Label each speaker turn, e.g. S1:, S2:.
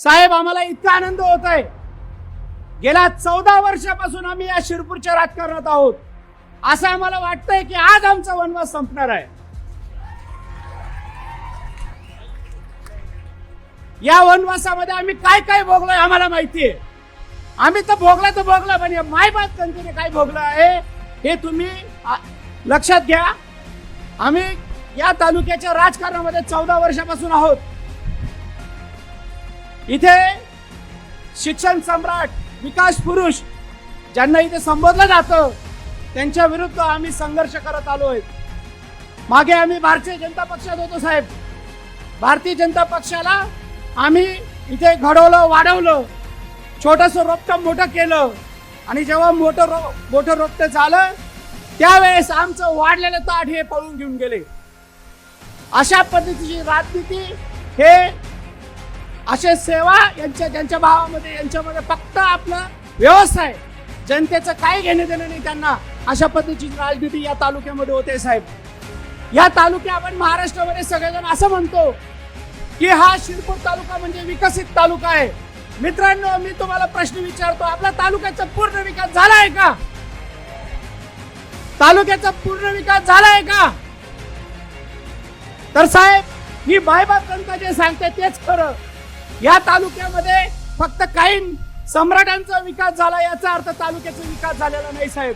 S1: साहेब आम्हाला इतका आनंद होत आहे गेल्या चौदा वर्षापासून आम्ही या शिरपूरच्या राजकारणात आहोत. असं आम्हाला वाटतंय की आज आमचा वनवास संपणार आहे. या वनवासामध्ये आम्ही काय काय भोगलोय आम्हाला माहितीये आम्ही तर भोगला तर भोगला पण या मायबाप जनतेने काय भोगलं आहे हे तुम्ही लक्षात घ्या. आम्ही या तालुक्याच्या राजकारणामध्ये चौदा वर्षापासून आहोत. इथे शिक्षण सम्राट विकास पुरुष ज्यांना इथे संबोधलं जातं त्यांच्या विरुद्ध आम्ही संघर्ष करत आलो आहे मागे आम्ही भारतीय जनता पक्षात होतो साहेब. भारतीय जनता पक्षाला आम्ही इथे घडवलं वाढवलं छोटंसं रोपटं मोठं केलं. आणि जेव्हा मोठं रो मोठं रोपटं झालं त्यावेळेस आमचं वाढलेलं ताट हे पळून घेऊन गेले. अशा पद्धतीची राजनीती हे असे सेवा यांच्या ज्यांच्या भावामध्ये यांच्यामध्ये फक्त आपला व्यवसाय. जनतेचं काही घेणं देणं नाही त्यांना. अशा पद्धतीची राजनीती या तालुक्यामध्ये होते साहेब. या तालुक्या आपण महाराष्ट्रामध्ये सगळेजण असं म्हणतो की हा शिरपूर तालुका म्हणजे विकसित तालुका आहे. मित्रांनो मी तुम्हाला प्रश्न विचारतो आपला तालुक्याचा पूर्ण विकास झालाय का? तालुक्याचा पूर्ण विकास झालाय का? तर साहेब ही बायबाब जनता जे सांगते तेच खरं. या तालुक्यामध्ये फक्त काही सम्राटांचा विकास झाला याचा अर्थ तालुक्याचा विकास झालेला नाही साहेब.